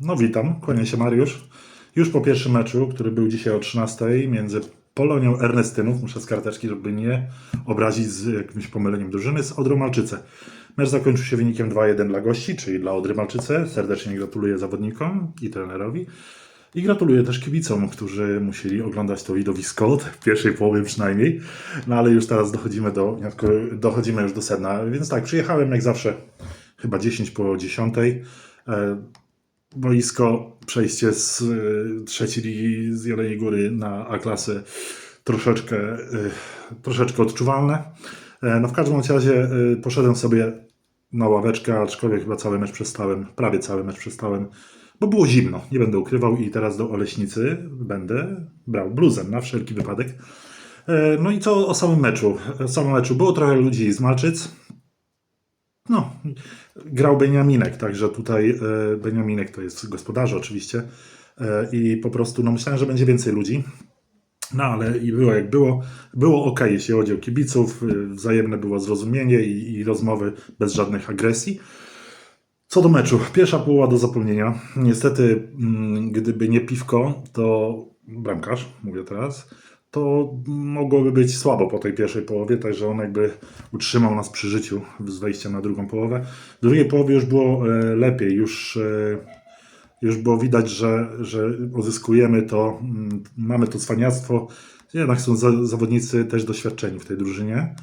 No witam, kłania się Mariusz. Już po pierwszym meczu, który był dzisiaj o 13 między Polonią Ernestynów, muszę z karteczki, żeby nie obrazić z jakimś pomyleniem drużyny, z Odrą Malczyce. Mecz zakończył się wynikiem 2-1 dla gości, czyli dla Odry Malczyce. Serdecznie gratuluję zawodnikom i trenerowi. I gratuluję też kibicom, którzy musieli oglądać to widowisko, w pierwszej połowie przynajmniej. No ale już teraz dochodzimy, do, dochodzimy już do sedna. Więc tak, przyjechałem jak zawsze chyba 10 po 10. Boisko, przejście z y, trzeciej ligi z Jeleniej Góry na A-klasę troszeczkę, y, troszeczkę odczuwalne. E, No w każdym razie y, poszedłem sobie na ławeczkę, aczkolwiek chyba cały mecz przestałem, prawie cały mecz przestałem, bo było zimno, nie będę ukrywał i teraz do Oleśnicy będę brał bluzem na wszelki wypadek. E, No i co o samym meczu? O samym meczu było trochę ludzi z Malczyc, no, grał Beniaminek, także tutaj e, Beniaminek to jest gospodarz oczywiście e, i po prostu no myślałem, że będzie więcej ludzi. No ale i było jak było. Było ok, jeśli chodzi o kibiców, e, wzajemne było zrozumienie i, i rozmowy bez żadnych agresji. Co do meczu, pierwsza połowa do zapomnienia. Niestety, mm, gdyby nie piwko, to bramkarz, mówię teraz, to mogłoby być słabo po tej pierwszej połowie, także on jakby utrzymał nas przy życiu z wejściem na drugą połowę. W drugiej połowie już było e, lepiej, już, e, już było widać, że, że uzyskujemy to, mm, mamy to cwaniactwo. Jednak są za, zawodnicy też doświadczeni w tej drużynie.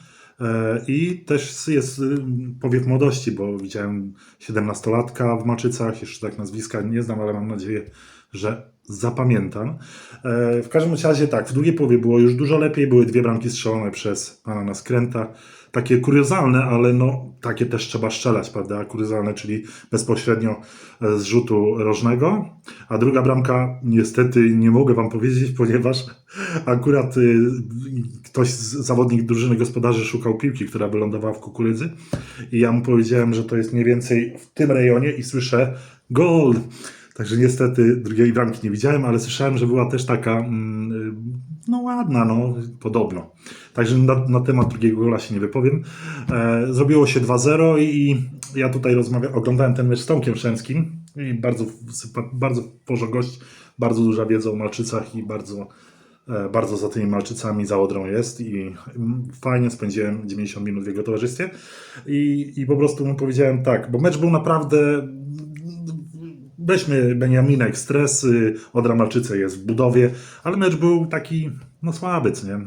E, I też jest y, powiew młodości, bo widziałem 17-latka w Maczycach, jeszcze tak nazwiska nie znam, ale mam nadzieję, że zapamiętam. E, W każdym razie tak, w drugiej połowie było już dużo lepiej, były dwie bramki strzelone przez pana na skręta. Takie kuriozalne, ale no takie też trzeba strzelać, prawda? Kuriozalne, czyli bezpośrednio e, z rzutu rożnego. A druga bramka niestety nie mogę wam powiedzieć, ponieważ akurat y, ktoś z zawodnik drużyny gospodarzy szukał piłki, która by lądowała w kukurydzy i ja mu powiedziałem, że to jest mniej więcej w tym rejonie i słyszę gol. Także niestety drugiej bramki nie widziałem, ale słyszałem, że była też taka mm, y, no ładna, no podobno. Także na, na temat drugiego gola się nie wypowiem. E, zrobiło się 2-0 i ja tutaj rozmawiam, oglądałem ten mecz z Tomkiem Szemskim i bardzo, bardzo porzo gość, bardzo duża wiedza o Malczycach i bardzo E, bardzo za tymi Malczycami, za Odrą jest i mm, fajnie spędziłem 90 minut w jego towarzystwie i, i po prostu mu powiedziałem tak, bo mecz był naprawdę weźmy Beniaminek, stres, y, Odra Malczyce jest w budowie, ale mecz był taki no słaby, co nie?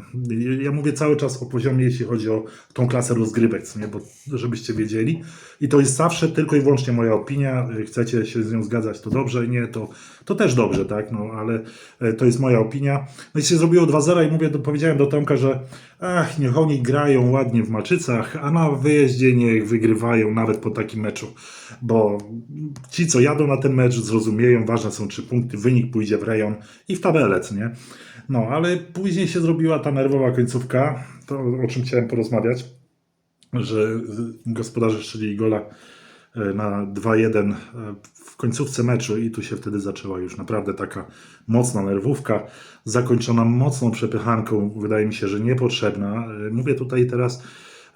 Ja mówię cały czas o poziomie, jeśli chodzi o tą klasę rozgrywek, nie? Bo żebyście wiedzieli. I to jest zawsze tylko i wyłącznie moja opinia. Chcecie się z nią zgadzać, to dobrze, nie, to, to też dobrze, tak? No, ale e, to jest moja opinia. No i się zrobiło 2-0 i mówię, powiedziałem do Tomka, że ach, niech oni grają ładnie w Malczycach, a na wyjeździe niech wygrywają nawet po takim meczu. Bo ci, co jadą na ten mecz, zrozumieją, ważne są trzy punkty, wynik pójdzie w rejon i w tabelę, co nie? No, ale później się zrobiła ta nerwowa końcówka, to o czym chciałem porozmawiać, że gospodarze strzelili gola na 2-1 e, w końcówce meczu i tu się wtedy zaczęła już naprawdę taka mocna nerwówka, zakończona mocną przepychanką, wydaje mi się, że niepotrzebna. E, Mówię tutaj teraz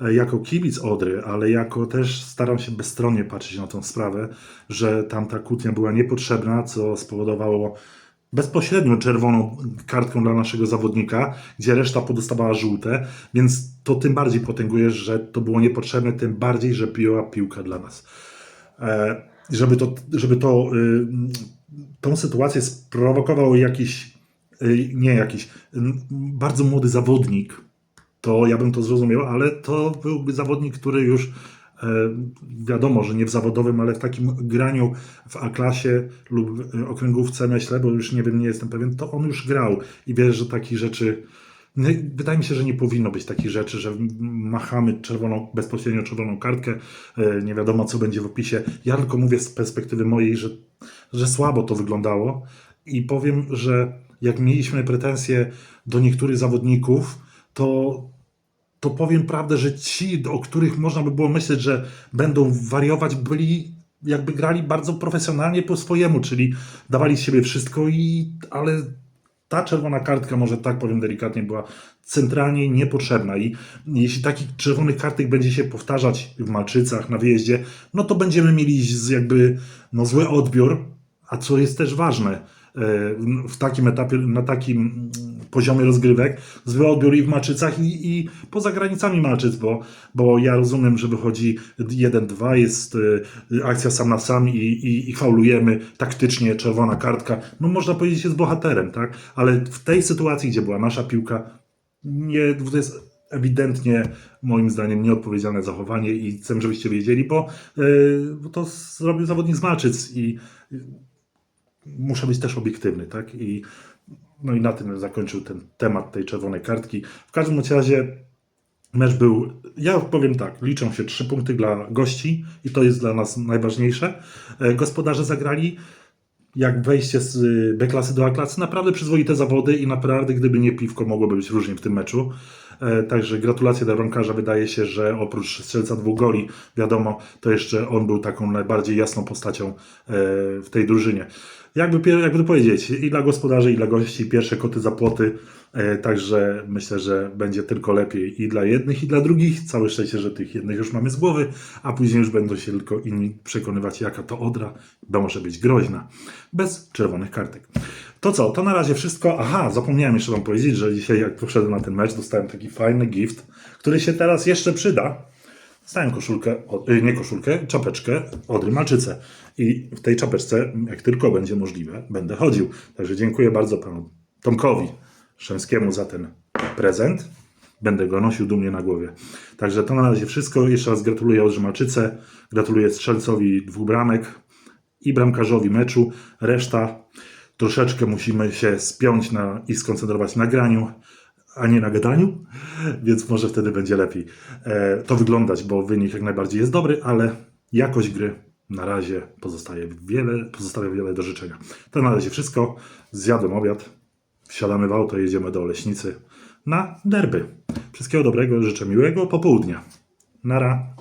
e, jako kibic Odry, ale jako też staram się bezstronnie patrzeć na tą sprawę, że tam ta kłótnia była niepotrzebna, co spowodowało bezpośrednio czerwoną kartką dla naszego zawodnika, gdzie reszta podostawała żółte, więc to tym bardziej potęguje, że to było niepotrzebne, tym bardziej, że była piłka dla nas. E, żeby to, żeby to y, tą sytuację sprowokował jakiś, y, nie jakiś, bardzo młody zawodnik, to ja bym to zrozumiał, ale to byłby zawodnik, który już e, wiadomo, że nie w zawodowym, ale w takim graniu w A-klasie lub okręgówce, myślę, bo już nie wiem, nie jestem pewien, to on już grał i wiesz, że takich rzeczy. No, Wydaje mi się, że nie powinno być takich rzeczy, że machamy czerwoną, bezpośrednio czerwoną kartkę, e, nie wiadomo co będzie w opisie. Ja tylko mówię z perspektywy mojej, że, że słabo to wyglądało i powiem, że jak mieliśmy pretensje do niektórych zawodników, to to powiem prawdę, że ci, o których można by było myśleć, że będą wariować, byli jakby grali bardzo profesjonalnie po swojemu, czyli dawali z siebie wszystko i ale ta czerwona kartka, może tak powiem delikatnie, była centralnie niepotrzebna i jeśli takich czerwonych kartek będzie się powtarzać w Malczycach na wyjeździe, no to będziemy mieli jakby no, zły odbiór, A co jest też ważne, e, w takim etapie, na takim poziomie rozgrywek, zły odbiór i w Malczycach i, i poza granicami Malczyc, bo, bo ja rozumiem, że wychodzi 1-2, jest e, akcja sam na sam i, i, i faulujemy taktycznie, czerwona kartka. No można powiedzieć, jest bohaterem, tak? Ale w tej sytuacji, gdzie była nasza piłka, nie, to jest ewidentnie moim zdaniem nieodpowiedzialne zachowanie i chcę, żebyście wiedzieli, bo, yy, bo to zrobił zawodnik z Malczyc i yy, muszę być też obiektywny, tak? I, no i na tym zakończył ten temat tej czerwonej kartki. W każdym razie mecz był, ja powiem tak, liczą się trzy punkty dla gości i to jest dla nas najważniejsze. E, Gospodarze zagrali jak wejście z y, B klasy do A klasy, naprawdę przyzwoite zawody i naprawdę gdyby nie piwko mogłoby być różnie w tym meczu. E, Także gratulacje dla bramkarza. Wydaje się, że oprócz strzelca dwóch goli, wiadomo, to jeszcze on był taką najbardziej jasną postacią e, w tej drużynie. Jakby, jakby to powiedzieć, i dla gospodarzy, i dla gości pierwsze koty za płoty. E, Także myślę, że będzie tylko lepiej i dla jednych, i dla drugich. Całe szczęście, że tych jednych już mamy z głowy, a później już będą się tylko inni przekonywać, jaka to odra, bo może być groźna. Bez czerwonych kartek. To co, to na razie wszystko. Aha, zapomniałem jeszcze Wam powiedzieć, że dzisiaj jak poszedłem na ten mecz, dostałem taki fajny gift, który się teraz jeszcze przyda. Dostałem koszulkę, od- y, nie koszulkę, czapeczkę Odry Malczyce. I w tej czapeczce, jak tylko będzie możliwe, będę chodził. Także dziękuję bardzo panu Tomkowi Szemskiemu za ten prezent. Będę go nosił dumnie na głowie. Także to na razie wszystko. Jeszcze raz gratuluję Odrze Malczyce. Gratuluję strzelcowi dwóch bramek i bramkarzowi meczu. Reszta troszeczkę musimy się spiąć na, i skoncentrować na graniu, a nie na gadaniu, więc może wtedy będzie lepiej e, to wyglądać, bo wynik jak najbardziej jest dobry, ale jakość gry na razie pozostaje wiele, pozostawia wiele do życzenia. To na razie wszystko. Zjadłem obiad, wsiadamy w auto, jedziemy do Oleśnicy na derby. Wszystkiego dobrego, życzę miłego popołudnia. Nara.